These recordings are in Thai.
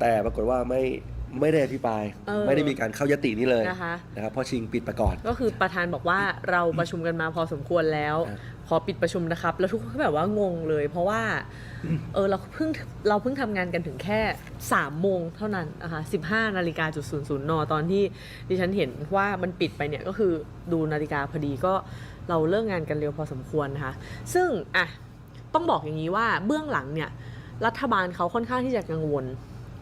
แต่ปรากฏว่าไม่ไม่ได้อภิปราย เออไม่ได้มีการเข้ายตินี้เลยนะคะ นะครับเพราะชิงปิดไปก่อน ก็คือประธานบอกว่าเราประชุมกันมาพอสมควรแล้ว อะ ขอปิดประชุมนะครับ แล้วทุกคนก็แบบว่างงเลย เพราะว่าเออเราเพิ่งเราเพิ่งทำงานกันถึงแค่3ามโมงเท่านั้นนะคะ15นาฬิกาจุดศูนย์ศูนย์นตอนที่ดิฉันเห็นว่ามันปิดไปเนี่ยก็คือดูนาฬิกาพอดีก็เราเลิกงานกันเร็วพอสมควรนะคะซึ่งอะต้องบอกอย่างนี้ว่าเบื้องหลังเนี่ยรัฐบาลเขาค่อนข้างที่จะกังวล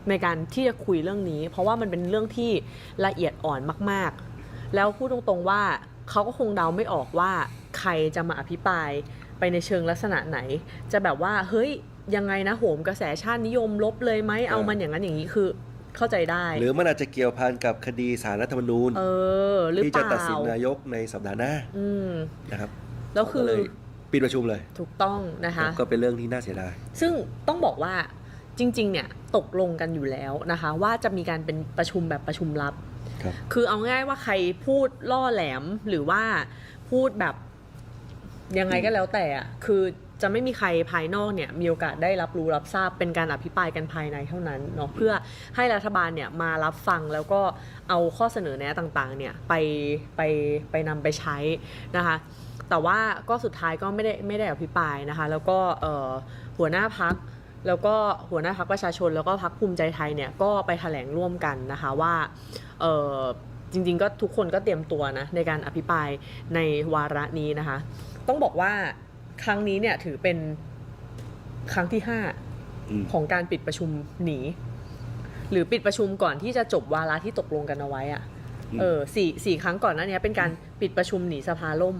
ในการที่จะคุยเรื่องนี้ เพราะว่ามันเป็นเรื่องที่ละเอียดอ่อนมากๆ แล้วพูดตรงๆว่าเขาก็คงเดาไม่ออกว่าใครจะมาอภิปรายไปในเชิงลักษณะไหน จะแบบว่าเฮ้ยยังไงนะโหมกระแสชาตินิยมลบเลยไหมเอามันอย่างนั้นอย่างนี้คือเข้าใจได้ หรือมันอาจจะเกี่ยวพันกับคดีสารรัฐธรรมนูญเออหรือที่เปจะล่าตัดสินนายกในสัปดาห์หน้าอืมนะครับแล้วคือก็เลยปิดประชุมเลย ถูกต้องนะคะ ก็เป็นเรื่องที่น่าเสียดาย ซึ่งต้องบอกว่า จริง ๆ เนี่ยตกลงกันอยู่แล้วนะคะ ว่าจะมีการเป็นประชุมแบบประชุมลับครับคือเอาง่ายว่าใครพูดล่อแหลมหรือว่าพูดแบบยังไงก็แล้วแต่อะคือจะไม่มีใครภายนอกเนี่ยมีโอกาสได้รับรู้รับทราบเป็นการอภิปรายกันภายในเท่านั้นเนาะเพื่อให้รัฐบาลเนี่ยมารับฟังแล้วก็เอาข้อเสนอแนะต่างๆเนี่ยไปไปไปนำไปใช้นะคะแต่ว่าก็สุดท้ายก็ไม่ได้ไม่ได้อภิปรายนะคะแล้วก็เอ่อหัวหน้าพัก แล้วก็หัวหน้าพักประชาชนแล้วก็พักภูมิใจไทยเนี่ยก็ไปแถลงร่วมกันนะคะว่าเออจริงๆก็ทุกคนก็เตรียมตัวนะในการอภิปรายในวาระนี้นะคะ ต้องบอกว่าครั้งนี้เนี่ยถือเป็นครั้งที่อืม5ของการปิดประชุมหนี หรือปิดประชุมก่อนที่จะจบวาระที่ตกลงกันเอาไว้อะอืมเออสี่สี่ครั้งก่อนหน้านี้เป็นการปิดประชุมหนีสภาล่ม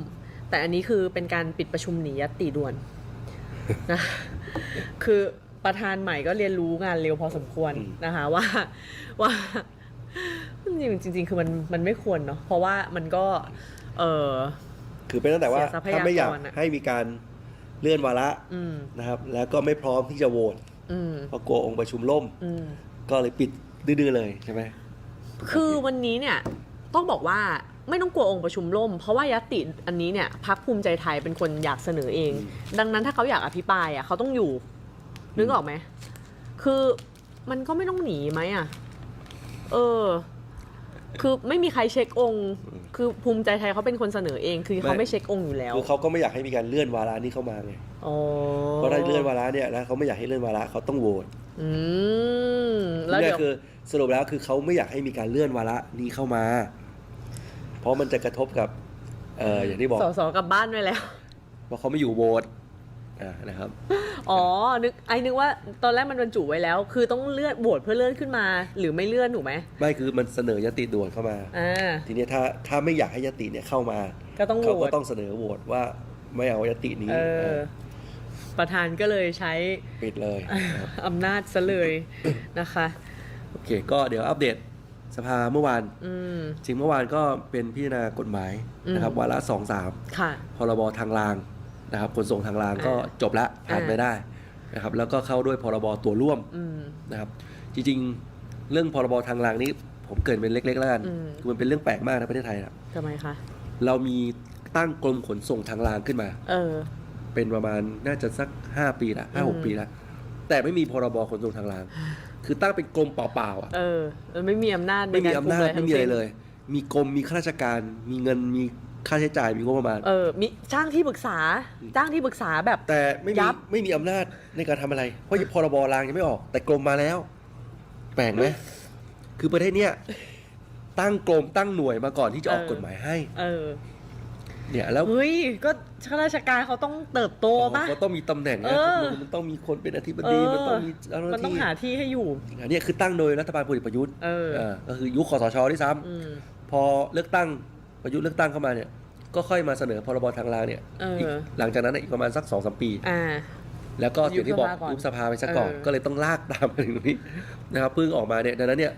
แต่อันนี้คือเป็นการปิดประชุมหนียัตติด่วนนะคือ ประธานใหม่ก็เรียนรู้งานเร็วพอสมควรอืมนะคะว่าว่าจริงจริง ๆ คือมันมันไม่ควรเนาะเพราะว่ามันก็ เออคือเป็นตั้งแต่ว่าเสียทรัพยากรถ้าไม่อยากอะให้มีการเลื่อนวาระอืมนะครับ แล้วก็ไม่พร้อมที่จะโหวตอืมเพราะกลัวองค์ประชุมล่มอืมก็เลยปิดดื้อๆเลยใช่ไหมคือวันนี้เนี่ยต้องบอกว่าไม่ต้องกลัวองค์ประชุมล่ม เพราะว่ายตติอันนี้เนี่ยพักภูมิใจไทยเป็นคนอยากเสนอเอง ดังนั้นถ้าเขาอยากอภิปรายอะเขาต้องอยู่ นึกออกไหม คือมันก็ไม่ต้องหนีไหมอะ เออ คือไม่มีใครเช็คองค์ คือภูมิใจไทยเขาเป็นคนเสนอเอง คือเขาไม่เช็คองค์อยู่แล้ว คือเขาก็ไม่อยากให้มีการเลื่อนวาระนี้เข้ามาไงอ๋อเพราะถ้าเลื่อนวาระเนี่ยแล้วเขาไม่อยากให้เลื่อนวาระเขาต้องโหวตอืมแล้วนี่เดี๋ยวคือสรุปแล้วคือเขาไม่อยากให้มีการเลื่อนวาระนี้เข้ามา เพราะมันจะกระทบกับ เอ่ออย่างที่บอกสอสอกลับบ้านไปแล้วว่าเขาไม่อยู่โหวต อ่านะครับ อ๋อ นึกไอ้นึกว่าตอนแรกมันบรรจุไว้แล้ว คือต้องเลื่อนโหวตเพื่อเลื่อนขึ้นมา หรือไม่เลื่อนถูกไหมไม่คือมันเสนอยติด่วนเข้ามาอ่าทีเนี้ยถ้าถ้าไม่อยากให้ยติเนี่ยเข้ามาก็ต้องโหเขาวก็ตต้องเสนอโหวตว่าไม่เอายตินี้เอเอออประธานก็เลยใช้ปิดเลยนะครับอำนาจซะเลยนะคะ โอเค ก็เดี๋ยวอัปเดตสภาเมื่อวาน อืม จริงเมื่อวานก็เป็นพิจารณากฎหมายนะครับอืม วาระสองสามค่ะ พรบทางราง นะครับขนส่งทางรางก็อ่าจบละผ่านอ่าไปได้นะครับแล้วก็เข้าด้วยพรบตัวร่วมอืมนะครับ จริงๆ เรื่องพรบทางรางนี้ ผมเกรินเป็นเล็กๆแล้วกันอืมคือมันเป็นเรื่องแปลกมากในประเทศไทยนะทำไมคะเรามีตั้งกรมขนส่งทางรางขึ้นมา เออ เป็นประมาณน่าจะสัก5ปีละห้าหกอืมปีละแต่ไม่มีพรบขนส่งทางราง คือตั้งเป็นกรมเปล่าๆอะเออมันไม่มีอำนาจในไม่มีการอำนาจคุไม่มีอะไรทั้งสิ้นเลย มีกรมมีข้าราชการ มีเงินมี ค่าใช้จ่ายมีงบประมาณ เออมีจ้างที่ปรึกษาจ้างที่ปรึกษาแบบ แต่ไม่มียับ ไม่มีอำนาจในการทำอะไร เพราะพรบรางยังไม่ออก แต่กรมมาแล้ว แปลกไหมคือประเทศเนี้ยตั้งกรมตั้งหน่วยมาก่อนที่จะออกกฎหมายให้ เออเนี่ยแล้ว เฮ้ยก็ข้าราชการเขาต้องเติบโตป่ะก็ต้องมีตำแหน่งนะเออ มันต้องมีคนเป็นอธิบเอดีอมันต้องมีเจ้าหมันน้าต้องที่หาที่ให้อยู่ อันเนี้ยคือตั้งโดยรัฐบาลพลเอกประยุทธ์เออ เออก็คือยุคคอสชด้วยซ้ำอืม พอเลือกตั้งประยุทธ์เลือกตั้งเข้ามาเนี่ย ก็ค่อยมาเสนอพรบทางรางเนี่ยเอออีกหลังจากนั้นน่ะอีกประมาณสักสองสามปี อ่า แล้วก็อย่างที่บอกยุยุบบสสภาภาก่อนไปซะก่อนเออ ก็เลยต้องลากตามมาถึงตรงนี้นะครับเพิ่งออกมาเนี่ยดังนั้นเนี่ย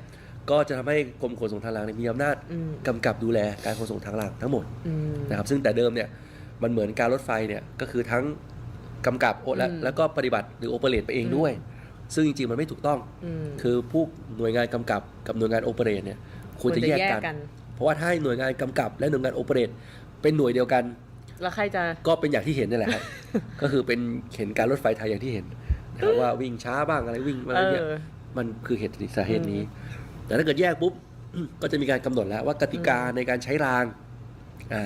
ก็จะทำให้กรมขนส่งทางรางเนี่ยมีอำนาจอืมกำกับดูแลการขนส่งทางรางทั้งหมดอืม นะครับซึ่งแต่เดิมเนี่ยมันเหมือนการรถไฟเนี่ยก็คือทั้งกำกับโอและอืมแล้วก็ปฏิบัติหรือโอเปเรตไปเองด้วย ซึ่งจริงๆมันไม่ถูกต้องอืมคือผู้หน่วยงานกำกับกับหน่วยงานโอเปเรตเนี่ยควรจะแยกกัน เพราะว่าถ้าให้หน่วยงานกำกับและหน่วยงานโอเปเรต เป็นหน่วยเดียวกัน แล้วใครจะ ก็เป็นอย่างที่เห็นนี่แหละครับ ก็คือเป็นเห็นการรถไฟไทยอย่างที่เห็นนะครับว่าวิ่งช้าบ้างอะไรวิ่งอะไรเอเนี่ยอมันคือเหตุสาเหตุนี้ แต่ถ้าเกิดแยกปุ๊บ ก็จะมีการกำหนดแล้วว่ากติกาในการใช้รางอ่า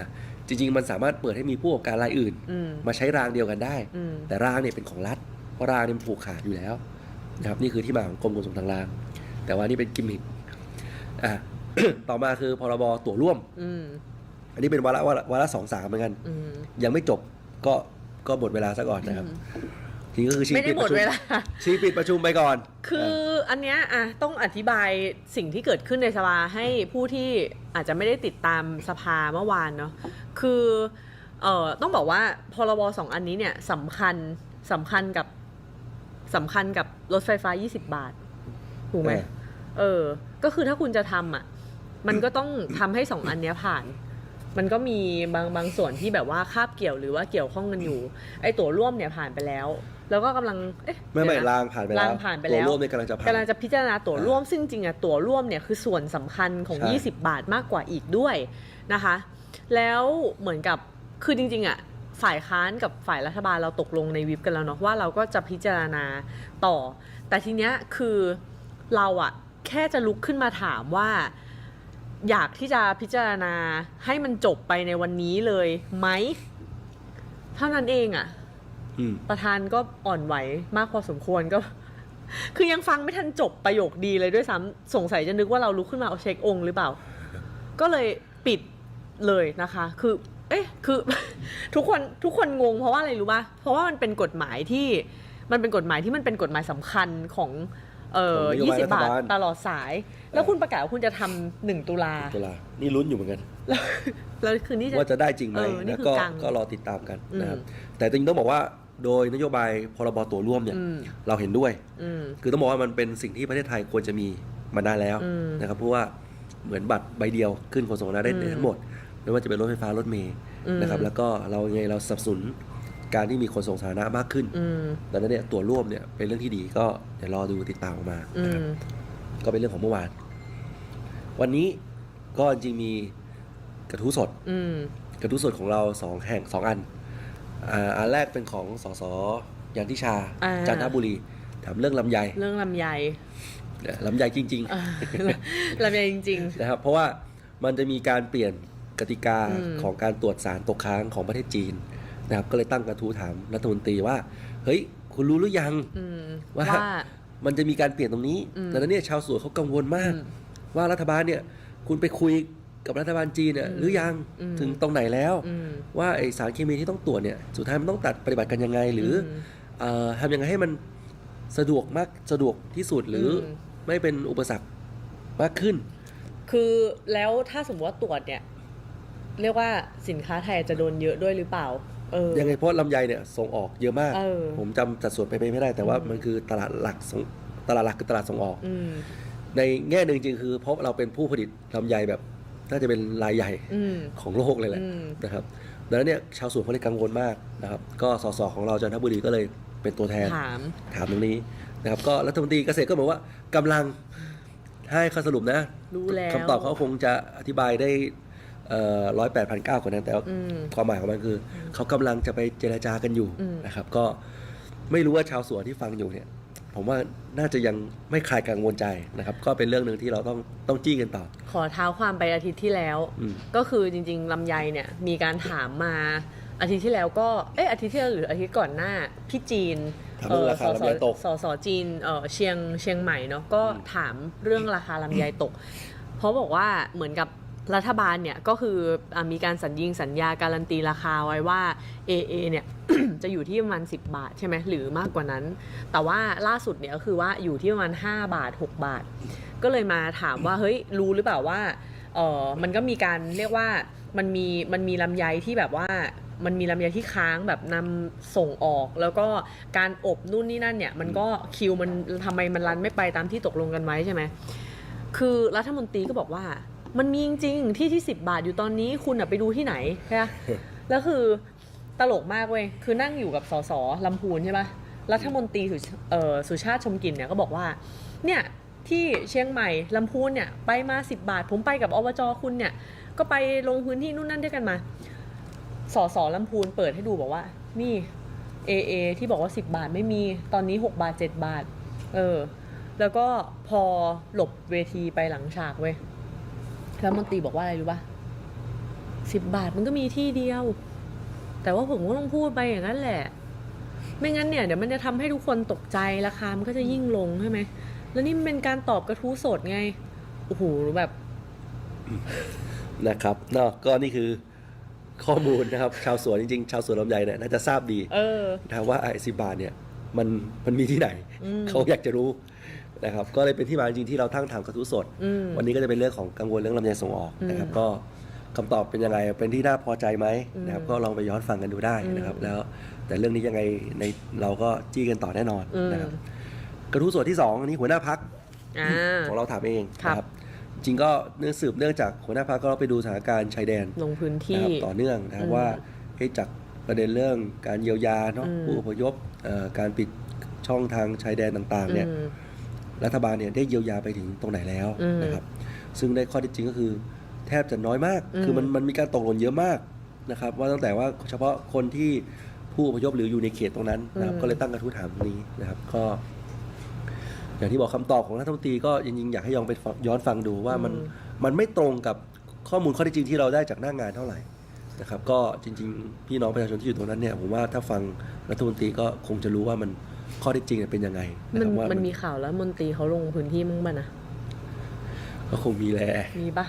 จริง ๆ มันสามารถเปิดให้มีผู้ประกอบการรายอื่น อืมมาใช้รางเดียวกันได้ อืมแต่รางเนี่ยเป็นของรัฐ เพราะรางเนี่ยมันผูกขาดอยู่แล้วนะครับนี่คือที่มาของกรมขนส่งทางราง แต่ว่านี่เป็นกิมมิคอะ ต่อมาคือพรบตั๋วร่วม อืม อันนี้เป็นวาระวาระวาระสองสามเหมือนกัน อืมยังไม่จบก็ก็หมดเวลาซะก่อนนะครับทีนี้ก็คือชี้ไม่ได้ปิดหมปดระชุมเวลา ชี้ปิดประชุมไปก่อนคืออันเนี้ยอะต้องอธิบายสิ่งที่เกิดขึ้นในสภาให้ผู้ที่อาจจะไม่ได้ติดตามสภาเมื่อวานเนาะคือเอ่อต้องบอกว่าพรบสองอันนี้เนี่ยสำคัญสำคัญกับสำคัญกับรถไฟฟ้า 20 บาท ถูกไหมเออเออก็คือถ้าคุณจะทำอะ มันก็ต้องทำให้สองอันเนี้ยผ่าน มันก็มีบางบางส่วนที่แบบว่าคาบเกี่ยวหรือว่าเกี่ยวข้องกันอยู่ ไอ้ตั๋วร่วมเนี่ยผ่านไปแล้ว แล้วก็กำลังเอ๊ะไม่ไม่เดี๋ยวนะรางผ่านไปแล้วรางผ่านไปแล้วตัวร่วมเนี่ยกำลังจะผ่านกำลังจะพิจารณาตั๋วร่วมซึ่งจริงอะตั๋วร่วมเนี่ยคือส่วนสำคัญของใช่20 บาทมากกว่าอีกด้วยนะคะ แล้วเหมือนกับคือจริง ๆอะฝ่ายค้านกับฝ่ายรัฐบาลเราตกลงในวิปกันแล้วเนาะว่าเราก็จะพิจารณาต่อ แต่ทีเนี้ยคือเราอะแค่จะลุกขึ้นมาถามว่า อยากที่จะพิจารณาให้มันจบไปในวันนี้เลยไหมเท่านั้นเองอะอืมประธานก็อ่อนไหวมากพอสมควรก็ คือยังฟังไม่ทันจบประโยคดีเลยด้วยซ้ำสงสัยจะนึกว่าเราลุกขึ้นมาเอาเช็คองค์หรือเปล่า ก็เลยปิดเลยนะคะ คือ เอ๊ะ คือ ทุกคนทุกคนงงเพราะว่าอะไรรู้ป่ะเพราะว่ามันเป็นกฎหมายที่ มันเป็นกฎหมายที่มันเป็นกฎหมายสำคัญของ เอ่อของนโยบายยี่สิบบาทรัฐบาล ตลอดสาย แล้วคุณประกาศว่าคุณจะทำหนึ่งตุลาตัวลานี่ลุ้นอยู่เหมือนกัน แล้วแล้วคืนนี้จะว่าจะได้จริงไหมเออนี่นะคือก็กลางก็รอติดตามกันนะครับอืมแต่จริงๆต้องบอกว่าโดยนโยบายพรบตั๋วร่วมเนี่ยอืม เราเห็นด้วย อืม คือต้องบอกว่ามันเป็นสิ่งที่ประเทศไทยควรจะมีมานานแล้วอืมนะครับเพราะว่าเหมือนบัตรใบเดียวขึ้นขนส่งได้อืมทั้งหมด ไม่ว่าจะเป็นรถไฟฟ้ารถเมล์อืมนะครับแล้วก็เรายังไงเราสนับสนุน การที่มีขนส่งสาธารณะมากขึ้นอืมดังนั้นเนี่ยตัวร่วมเนี่ยเป็นเรื่องที่ดีก็เดี๋ยวรอดูติดตามออกมาอืนะครับมก็เป็นเรื่องของเมื่อวาน วันนี้ก็จริงๆมีกระทู้สดอืมกระทู้สดของเราสองแห่งสองอันอ่าอันแรกเป็นของสสยันทิชาอ่าจันทบุรีถามเรื่องลำไย เรื่องลำไยเนี่ยลำไยจริงอ่าลำไยจริง ๆ นะครับ เพราะว่ามันจะมีการเปลี่ยนกติกาอืมของการตรวจสารตกค้างของประเทศจีน นะครับก็เลยตั้งกระทู้ถามรัฐมนตรีว่า เฮ้ย คุณรู้หรือยังๆอืมว่าว่ามันจะมีการเปลี่ยนตรงนี้อืมดังนั้นเนี่ยชาวสวนเขากังวลมากอืมว่ารัฐบาลเนี่ย คุณไปคุยกับรัฐบาลจีนเนี่ยอืมหรือยังอืมถึงตรงไหนแล้วอืมว่าไอสารเคมีที่ต้องตรวจเนี่ยสุดท้ายมันต้องตัดปฏิบัติกันยังไง หรืออมเอ่อทำยังไงให้มันสะดวกมากสะดวกที่สุดหรืออมไม่เป็นอุปสรรคมากขึ้น คือแล้วถ้าสมมติว่าตรวจเนี่ย เรียกว่าสินค้าไทยจะโดนเยอะด้วยหรือเปล่า เออ ยังไงเพราะลำไยเนี่ยส่งออกเยอะมาก เออ ผมจำสัดส่วนไปไม่ได้แต่ว่าอืมมันคือตลาดหลักส่งตลาดหลักคือตลาดส่งออก อืมในแง่หนึ่งจริงๆคือเพราะเราเป็นผู้ผลิตลำไยแบบน่าจะเป็นรายใหญ่อืม ของโลกเลยแหละอืม นะครับดังนั้นเนี่ยชาวสวนเขาเลยกังวลมากนะครับก็สสของเราจันทบุรีก็เลยเป็นตัวแทน ถาม ถามตรงนี้นะครับก็รัฐมนตรีเกษตรก็บอกว่ากำลังให้ข้อสรุปนะรู้แล้ว คำตอบเขาคงจะอธิบายได้ ร้อยแปดพันเก้ากว่านั้น แต่ว่าอืมความหมายของมันคืออเขากำลังจะไปเจรจากันอยู่อืมนะครับ ก็ไม่รู้ว่าชาวสวนที่ฟังอยู่เนี่ย ผมว่าน่าจะยังไม่คลายกังวลใจนะครับ ก็เป็นเรื่องหนึ่งที่เราต้องต้องจี้กันต่อ ขอเท้าความไปอาทิตย์ที่แล้วอืมก็คือจริง ๆลำไยเนี่ยมีการถามมาอาทิตย์ที่แล้วก็เอ๊ะอาทิตย์ที่แล้วหรืออาทิตย์ก่อนหน้าพี่จีนถามเรื่องราคาลำไยตกสสจีนเออเชียงเชียงใหม่เนาะก็ถามเรื่องราคาลำไยตก เพราะบอกว่าเหมือนกับ รัฐบาลเนี่ยก็คืออมีการสัญญิงสัญญาการันตีราคาไว้ว่า AA เนี่ยจะอยู่ที่ประมาณ 10 บาทใช่ไหมหรือมากกว่านั้น แต่ว่าล่าสุดเนี่ยก็คือว่าอยู่ที่ประมาณ 5 บาท 6 บาท ก็เลยมาถามว่าเฮ้ยรู้หรือเปล่าว่าเออมันก็มีการเรียกว่ามันมีมันมีลำไยที่แบบว่ามันมีลำไยที่ค้างแบบนำส่งออก แล้วก็การอบนู่นนี่นั่นเนี่ยมันก็คิวมันทำไมมันรันไม่ไปตามที่ตกลงกันไว้ใช่ไหมคือรัฐมนตรีก็บอกว่า มันมีจริงๆที่ที่10บาทอยู่ตอนนี้คุณอะไปดูที่ไหนใช่ไหมแล้วคือตลกมากเว้ยคือนั่งอยู่กับสสลำพูนใช่ปะรัฐมนตรีสุชเอ่อสุชาติชมกลิ่นเนี่ยก็บอกว่า เนี่ยที่เชียงใหม่ลำพูนเนี่ยไปมา 10 บาท ผมไปกับอบจคุณเนี่ย ก็ไปลงพื้นที่นู่นนั่นด้วยกันมาสสลำพูนเปิดให้ดูบอกว่า นี่ AA ที่บอกว่า 10 บาทไม่มีตอนนี้ 6 บาท 7 บาท เออ แล้วก็พอหลบเวทีไปหลังฉากเว้ย แล้วมนตรีบอกว่าอะไรรู้ปะสิบบาทมันก็มีที่เดียว แต่ว่าผมก็ต้องพูดไปอย่างนั้นแหละ ไม่งั้นเนี่ยเดี๋ยวมันจะทำให้ทุกคนตกใจราคา มันก็จะยิ่งลงใช่ไหม แล้วนี่มันเป็นการตอบกระทู้สดไง โอ้โหแบบ นะครับเนาะก็นี่คือข้อมูลนะครับ ชาวสวนจริงๆ ชาวสวนลำไยเนี่ยน่าจะทราบดีเออนะครับว่าไอซิบาทเนี่ย มันมันมีที่ไหนอืมเขาอยากจะรู้ นะครับก็เลยเป็นที่มาจริงๆที่เราทั้งถามกระทู้สด อืม วันนี้ก็จะเป็นเรื่องของกังวลเรื่องลำไยส่งออกนะครับอืมก็คำตอบเป็นยังไงเป็นที่น่าพอใจไหมนะครับอืมก็ลองไปย้อนฟังกันดูได้นะครับ แล้วแต่เรื่องนี้ยังไงในเราก็จี้กันต่อแน่นอนอืมนะครับกระทู้ส่วนที่สองอันนี้หัวหน้าพัก อ่า ของเราถามเองครับ นะครับจริงก็เนื่องสืบเนื่องจากหัวหน้าพักก็ไปดูสถานการณ์ชายแดนลงพื้นนะที่ ครับต่อเนื่องนะครับอืมว่าเฮ้ยจากประเด็นเรื่องการเยียวยาเนาะอืม ผู้อพยพเอ่อการปิดช่องทางชายแดนต่างๆเนี่ยอืม รัฐบาลเนี่ยได้เยียวยาไปถึงตรงไหนแล้วอืมนะครับซึ่งได้ข้อเท็จจริงก็คือ แทบจะน้อยมากอืมคือมันมันมีการตกหล่นเยอะมากนะครับว่าตั้งแต่ว่าเฉพาะคนที่ผู้อพยพหรืออยู่ในเขตตรงนั้นนะครับก็เลยตั้งกระทู้ถามตรงนี้นะครับ ก็ อย่างที่บอกคำตอบของรัฐมนตรีก็จริงๆอยากให้ยองไปฟังย้อนฟังดูว่ามันอืมมันไม่ตรงกับข้อมูลข้อเท็จจริงที่เราได้จากหน้างงานเท่าไหร่นะครับ ก็จริง ๆ พี่น้องประชาชนที่อยู่ตรงนั้นเนี่ยผมว่าถ้าฟังรัฐมนตรีก็คงจะรู้ว่ามัน ข้อเท็จจริงเนี่ยเป็นยังไงนะมัคนรับว่ามันมันมีข่าวแล้วมนตรีเขาลงพื้นที่มั้งป่ะนะ ก็คงมีแหละมีปะ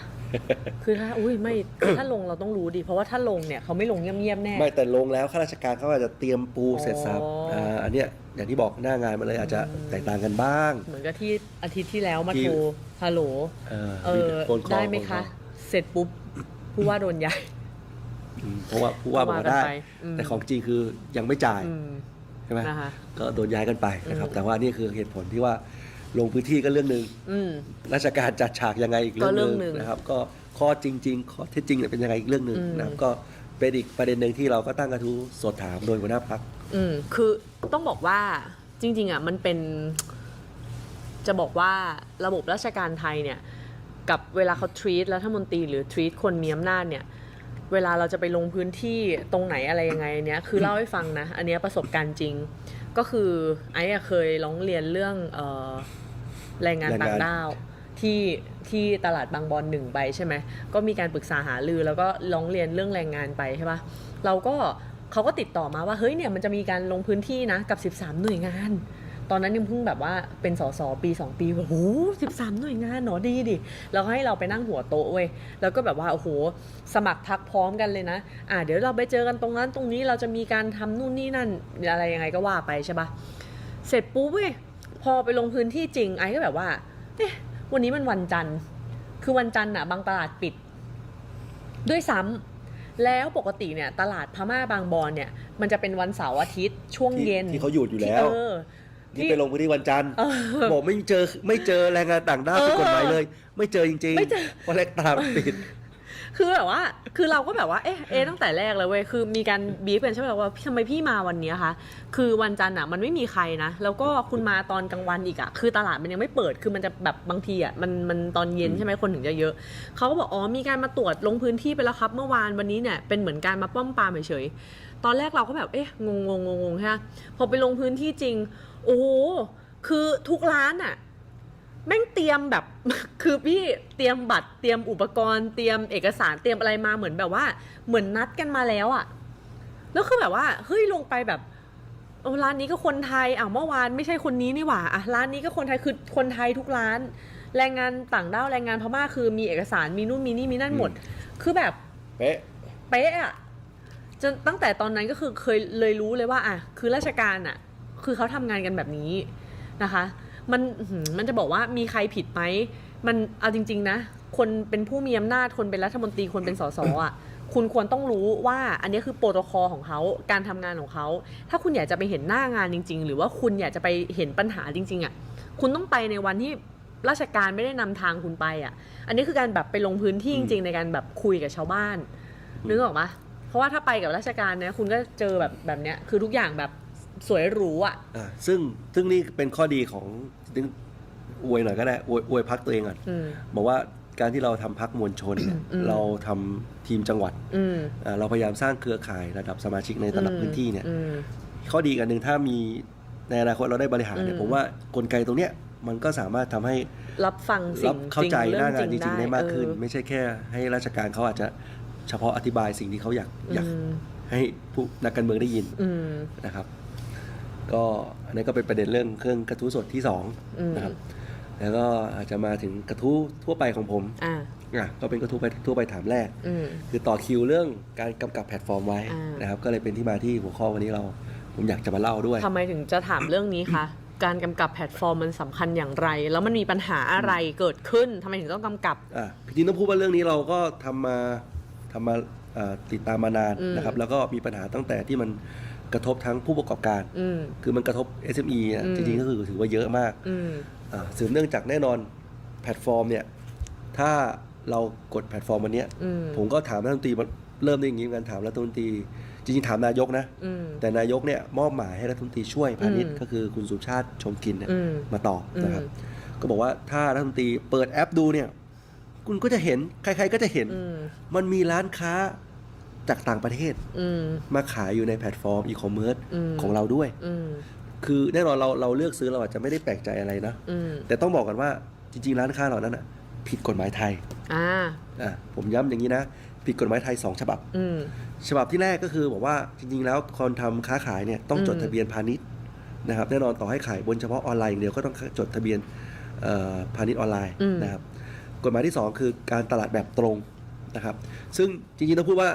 คือถ้า อุ้ยไม่ คือถ้าลงเราต้องรู้ดิ เพราะว่าถ้าลงเนี่ยเขาไม่ลงเงียบๆแน่ ไม่แต่ลงแล้วข้าราชการเขาอาจจะเตรียมปูเสร็จสับอ๋ออ่าอันเนี้ยอย่างที่บอกหน้างานมันเลยอาจจะแตกต่างกันบ้าง เหมือนกับที่อาทิตย์ที่แล้วมาที่ โทรฮัลโหล เออเออโฟนอลได้ไหมโฟนอคะลเสร็จปุ๊บ ผู้ว่าโดนย้าย อืมเพราะว่าผู้ว่าบอกว่าก็ว่ากันได้ไปอืมแต่ของจริงคือยังไม่จ่าย อืม ใช่ไหมนะคะ ก็โดนย้ายกันไปนะครับอืมแต่ว่านี่คือเหตุผลที่ว่าลงพื้นที่ก็เรื่องหนึ่งอืม ราชการจัดฉากยังไงอีกเรื่องก็หเรื่นึ่องงหนึ่งนะครับ ก็ข้อจริง ๆ ข้อเท็จจริงเนี่ยเป็นยังไงอีกเรื่องหนึ่งอืม นะครับก็เป็นอีกประเด็นหนึ่งที่เราก็ตั้งกระทู้สดถามโดยหัวหน้าพัก อืมคือต้องบอกว่าจริง ๆอะมันเป็นจะบอกว่าระบบราชการไทยเนี่ย กับเวลาเขาทรีตรัฐมนตรีหรือทรีตคนมีอำนาจเนี่ย เวลาเราจะไปลงพื้นที่ตรงไหนอะไรยังไงเนี้ยคือเล่าให้ฟังนะ อันเนี้ยประสบการณ์จริง ก็คือไอ้เคยร้องเรียนเรื่องเอ่อแรงงานแรงงานต่างด้าวที่ที่ตลาดบางบอนหนึ่งไปใช่ไหมก็มีการปรึกษาหารือแล้วก็ร้องเรียนเรื่องแรงงานไปใช่ปะเราก็เขาก็ติดต่อมาว่าเฮ้ยเนี่ยมันจะมีการลงพื้นที่นะกับ 13 หน่วยงาน ตอนนั้นยังเพิ่งแบบว่าเป็นสสปี 2 ปีแบบโอ้สิบสามหน่วยงานเนาะดีดิแล้วก็ให้เราไปนั่งหัวโต๊ะเว้ยแล้วก็แบบว่าโอ้โหสมัครพักพร้อมกันเลยนะ อ่าเดี๋ยวเราไปเจอกันตรงนั้นตรงนี้เราจะมีการทำนู่นนี่นั่นอะไรยังไงก็ว่าไปใช่ปะเสร็จปุ๊บเว้ยพอไปลงพื้นที่จริงไอ้ก็แบบว่าเอ๊ะวันนี้มันวันจันทร์คือวันจันทร์อะบางตลาดปิด ด้วยซ้ำแล้วปกติเนี่ยตลาดพม่าบางบอนเนี่ย มันจะเป็นวันเสาร์อาทิตย์ช่วงที่เย็นที่เขาหยุดอยู่แล้วที่เออ ที่ไปลงพื้นที่วันจันทร์เออบอกไม่เจอไม่เจอแรงงานต่างด้าวเออผิดกฎหมายเลย ไม่เจอจริงๆไม่เจอเพราะแรกตามปิดคือแบบว่า คือเราก็แบบว่า เอ๊ะ เอ๊ะ ตั้งแต่แรกเลยเว้ย คือมีการบีฟกันใช่ไหมว่าทำไมพี่มาวันเนี้ยคะ คือวันจันทร์อะ มันไม่มีใครนะ แล้วก็คุณมาตอนกลางวันอีกอะ คือตลาดมันยังไม่เปิด คือมันจะแบบบางทีอะ มัน มันตอนเย็นใช่ไหมคนถึงจะเยอะ เขาก็บอก อ๋อ มีการมาตรวจลงพื้นที่ไปแล้วครับ เมื่อวานวันนี้เนี่ย เป็นเหมือนการมาป้อมปรามเฉยๆ ตอนแรกเราก็แบบ เอ๊ะ งงงงงงใช่ไหมพอไปลงพื้นที่จริง โอ้โหคือทุกร้านอะแม่งเตรียมแบบ คือพี่เตรียมบัตรเตรียมอุปกรณ์เตรียมเอกสารเตรียมอะไรมาเหมือนแบบว่า เหมือนนัดกันมาแล้วอะแล้วคือแบบว่าเฮ้ยลงไปแบบโอ้ร้านนี้ก็คนไทยอ้าวเมื่อวานไม่ใช่คนนี้นี่หว่าอะร้านนี้ก็คนไทยคือคนไทยทุกร้าน แรงงานต่างด้าวแรงงานพม่าคือมีเอกสารมีนู่นมีนี่มีนั่นหมด คือแบบเป๊ะเป๊ะอะจนตั้งแต่ตอนนั้นก็คือเคยเลยรู้เลยว่าอะคือราชการอะ คือเขาทำงานกันแบบนี้นะคะ มันอื้อหือมันจะบอกว่ามีใครผิดไหมมันเอาจริง ๆ นะ คนเป็นผู้มีอำนาจคนเป็นรัฐมนตรีคนเป็นสสอะคุณควรต้องรู้ว่าอันนี้คือโปรโตคอลของเขาการทำงานของเขา ถ้าคุณอยากจะไปเห็นหน้างานจริง ๆ หรือว่าคุณอยากจะไปเห็นปัญหาจริง ๆอะคุณต้องไปในวันที่ราชการไม่ได้นำทางคุณไปอะ อันนี้คือการแบบไปลงพื้นที่จริง ๆ ในการแบบคุยกับชาวบ้านนึกออกปะเพราะว่าถ้าไปกับราชการเนี่ยคุณก็เจอแบบแบบเนี้ยคือทุกอย่างแบบ สวยหรูอะอ่าซึ่งซึ่งนี่เป็นข้อดีของนึงอวยหน่อยก็ได้อวยอวยพักตัวเองก่อนอืม บอกว่าการที่เราทำพักมวลชนเนี่ยอืม เราทำทีมจังหวัดอืมอ่าเราพยายามสร้างเครือข่ายระดับสมาชิกในแต่ละพื้นที่เนี่ย อืม ข้อดีกันหนึ่งถ้ามีในอนาคตเราได้บริหารเนี่ยอืม ผมว่ากลไกตรงเนี้ยมันก็สามารถทำให้รับฟังสิ่รังบเข้าใจจริงหน้างานเอจริงๆได้มากขึ้นเออไม่ใช่แค่ให้ราชการเขาอาจจะเฉพาะอธิบายสิ่งที่เขาอยากอยากอืมให้ผู้นักการเมืองได้ยินอืม นะครับ ก็อันนี้ก็เป็นประเด็นเรื่องเครื่องกระทู้สดที่สองอืมนะครับแล้วก็อาจจะมาถึงกระทู้ทั่วไปของผมอ่าอะก็เป็นกระทู้ไปทั่วไปถามแรกอืมคือต่อคิวเรื่องการกำกับแพลตฟอร์มไว้อ่านนะครับ ก็เลยเป็นที่มาที่หัวข้อวันนี้เราผมอยากจะมาเล่าด้วยทำไมถึงจะถามเรื่องนี้คะการกำกับแพลตฟอร์มมันสำคัญอย่างไร แล้วมันมีปัญหาอะไรเกิดขึ้นทำไมถึงต้องกำกับอะจริงๆต้องพูดว่าเรื่องนี้เราก็ทำมาทำมาอ่าติดตามมานานอืมนะครับ แล้วก็มีปัญหาตั้งแต่ที่มัน กระทบทั้งผู้ประกอบการ อืม คือมันกระทบ SME อะอืม จริงๆก็คือถือว่าเยอะมากอืม อ่าสืบเนื่องจากแน่นอนแพลตฟอร์มเนี่ย ถ้าเรากดแพลตฟอร์มวันเนี้ย อืมผมก็ถามรัฐมนตรีมาเริ่มได้อย่างนี้เหมือนกันถามรัฐมนตรี จริงๆถามนายกนะ อืม แต่นายกเนี่ยมอบหมายให้รัฐมนตรีช่วยพาณิชย์อืมก็คือคุณสุชาติชมกลินเนี่ยอืม มาตอบนะครับ อืม ก็บอกว่าถ้ารัฐมนตรีเปิดแอปดูเนี่ย คุณก็จะเห็นใครๆก็จะเห็น อืม มันมีร้านค้า จากต่างประเทศอืมมาขายอยู่ในแพลตฟอร์มอีคอมเมิร์ซอืมของเราด้วยอืมคือแน่นอนเราเราเลือกซื้อเราอาจจะไม่ได้แปลกใจอะไรนะอืมแต่ต้องบอกกันว่าจริง ๆ ร้านค้าเหล่านั้นอะผิดกฎหมายไทยอ่าอะผมย้ำอย่างนี้นะ ผิดกฎหมายไทย 2 ฉบับอืมฉบับที่แรกก็คือบอกว่าจริง ๆ แล้วคนทำค้าขายเนี่ยต้องจดอืมทะเบียนพาณิชย์นะครับแน่นอนต่อให้ขายบนเฉพาะออนไลน์อย่างเดียวก็ต้องจดทะเบียนเอ่อพาณิชย์ออนไลน์นะครับกฎหมายที่ 2 คือการตลาดแบบตรงนะครับ ซึ่งจริงๆต้องพูดว่า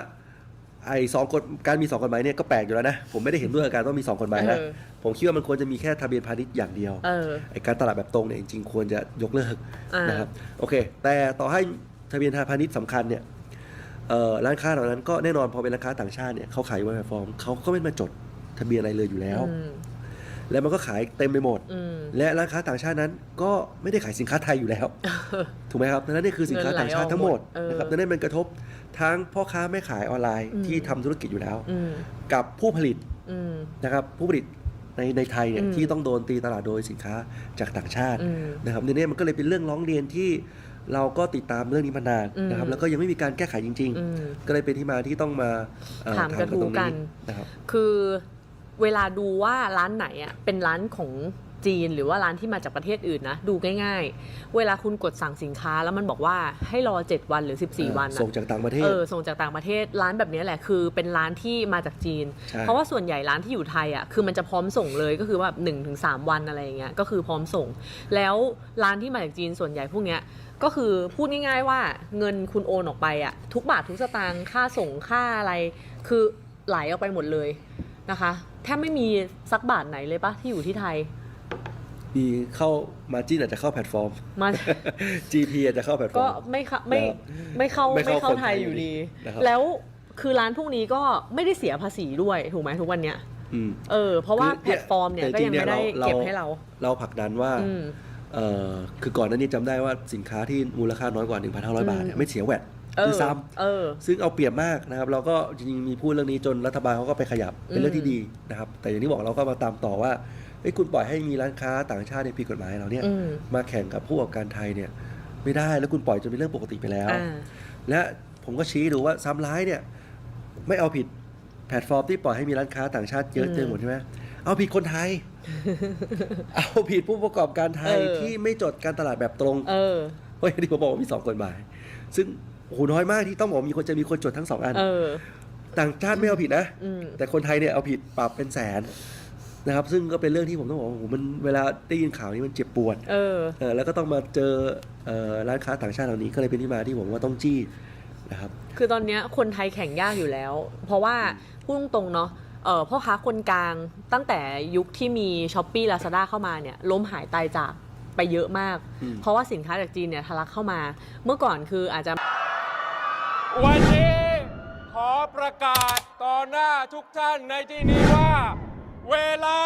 ไอ้สองกฎการมีสองกฎหมายเนี่ยก็แปลกอยู่แล้วนะ ผมไม่ได้เห็นด้วยกับการต้องมีสองกฎหมายนะ เออ ผมคิดว่ามันควรจะมีแค่ทะเบียนพาณิชย์อย่างเดียว เออ ไอ้การตลาดแบบตรงเนี่ยจริงๆควรจะยกเลิกอ่าน นะครับโอเค แต่ต่อให้ทะเบียนทางพาณิชย์สำคัญเนี่ยเอ่อร้านค้าเหล่านั้นก็แน่นอนพอเป็นร้านค้าต่างชาติเนี่ยเขาขายบนแพลตฟอร์มเขาก็ไม่มาจดทะเบียนอะไรเลยอยู่แล้ว อืมแล้วมันก็ขายเต็มไปหมด อืม และร้านค้าต่างชาตินั้นก็ไม่ได้ขายสินค้าไทยอยู่แล้ว ถูกไหมครับดังนั้นนี่คือสินค้าต่างชาติทั้งหมดเงินไหลออกหมดเออนะครับดังนั้นมันกระทบ ทั้งพ่อค้าแม่ขายออนไลน์อืมที่ทำธุรกิจอยู่แล้วอืมกับผู้ผลิตอืมนะครับผู้ผลิตในในไทยเนี่ยอืมที่ต้องโดนตีตลาดโดยสินค้าจากต่างชาติอืมนะครับในนี้มันก็เลยเป็นเรื่องร้องเรียนที่เราก็ติดตามเรื่องนี้มานานนะครับอืมแล้วก็ยังไม่มีการแก้ไขจริงอืมๆก็เลยเป็นที่มาที่ต้องมาเอ่อถามกระทู้ตรงกันนะครับคือเวลาดูว่าร้านไหนอะเป็นร้านของ จีนหรือว่าร้านที่มาจากประเทศอื่นนะ ดูง่ายๆ เวลาคุณกดสั่งสินค้าแล้วมันบอกว่าให้รอ 7 วันหรือ 14 วันส่งอะจากต่างประเทศเออส่งจากต่างประเทศร้านแบบนี้แหละคือเป็นร้านที่มาจากจีนใช่เพราะว่าส่วนใหญ่ร้านที่อยู่ไทยอะคือมันจะพร้อมส่งเลยก็คือว่าหนึ่งถึงสามวันอะไรอย่างเงี้ยก็คือพร้อมส่ง แล้วร้านที่มาจากจีนส่วนใหญ่พวกเนี้ยก็คือพูดง่ายๆว่าเงินคุณโอนออกไปอะทุกบาททุกสตางค์ค่าส่งค่าอะไร คือไหลออกไปหมดเลยนะคะแทบไม่มีสักบาทไหนเลยปะที่อยู่ที่ไทย มีเข้ามาจินอาจจะเข้าแพลตฟอร์ม มา GP อาจจะเข้าแพลตฟอก็ร์ม ไม่เข้าไม่นะครับไม่เข้าไม่ไม่เข้าเข้าคนไทไทยยอยู่ดี นะครับ แล้วคือร้านพวกนี้ก็ไม่ได้เสียภาษีด้วยถูกไหมทุกวันเนี้ยอืม เออเพราะว่าคือแพลตฟอร์มเนี่ยแต่ก็จริยังงๆไม่ได้เนี่ยเราเก็บให้เรา เราผลักดันว่าอืม เอ่อคือก่อนหน้านี้จำได้ว่าสินค้าที่มูลค่าน้อยกว่า 1,500 บาทเนี่ยไม่เสียแวดเอคืออซ้ำเออ ซึ่งเอาเปรียบมากนะครับ เราก็จริงๆมีพูดเรื่องนี้จนรัฐบาลเขาก็ไปขยับเป็นเรื่องที่ดีนะครับ แต่อย่างที่บอกเราก็มาตามต่อว่า เอ้ยคุณปล่อยให้มีร้านค้าต่างชาติเนี่ยผิดกฎหมายเราเนี่ยอืมมาแข่งกับผู้ประกอบการไทยเนี่ยไม่ได้แล้วคุณปล่อยจนเป็นเรื่องปกติไปแล้ว อ่า และผมก็ชี้ดูว่าซ้ำร้ายเนี่ยไม่เอาผิดแพลตฟอร์มที่ปล่อยให้มีร้านค้าต่างชาติเยอะอืมเต็มหมดใช่ไหมเอาผิดคนไทย เอาผิดผู้ประกอบการไทยเออ ที่ไม่จดการตลาดแบบตรงเออ เพราะอย่างที่ผมบอกว่ามีสองกฎหมาย ซึ่งโอ้โหน้อยมากที่ต้องบอกมีคนจะมีคนจดทั้งสองอัน เออ ต่างชาติไม่เอาผิดนะ อืม แต่คนไทยเนี่ยเอาผิดปรับเป็นแสน นะครับ ซึ่งก็เป็นเรื่องที่ผมต้องบอกว่าโอ้โหมันเวลาได้ยินข่าวนี้มันเจ็บปวดเออ เออแล้วก็ต้องมาเจอเอ่อร้านค้าต่างชาติเหล่านี้ก็เลยเป็นที่มาที่ผมว่าต้องจี้นะครับ คือตอนเนี้ยคนไทยแข่งยากอยู่แล้ว เพราะว่าพูดตรงๆเนาะเออพ่อค้าคนกลางตั้งแต่ยุคที่มีช้อปปี้ลาซาด้าเข้ามาเนี่ยล้มหายตายจากไปเยอะมาก อืม เพราะว่าสินค้าจากจีนเนี่ยทะลักเข้ามา เมื่อก่อนคืออาจจะ วันนี้ขอประกาศต่อหน้าทุกท่านในที่นี้ว่า เวลา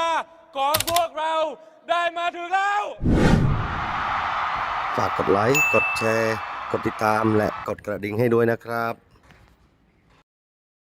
ของพวกเราได้มาถึงแล้ว ฝากกดไลค์ กดแชร์ กดติดตามและกดกระดิ่งให้ด้วยนะครับ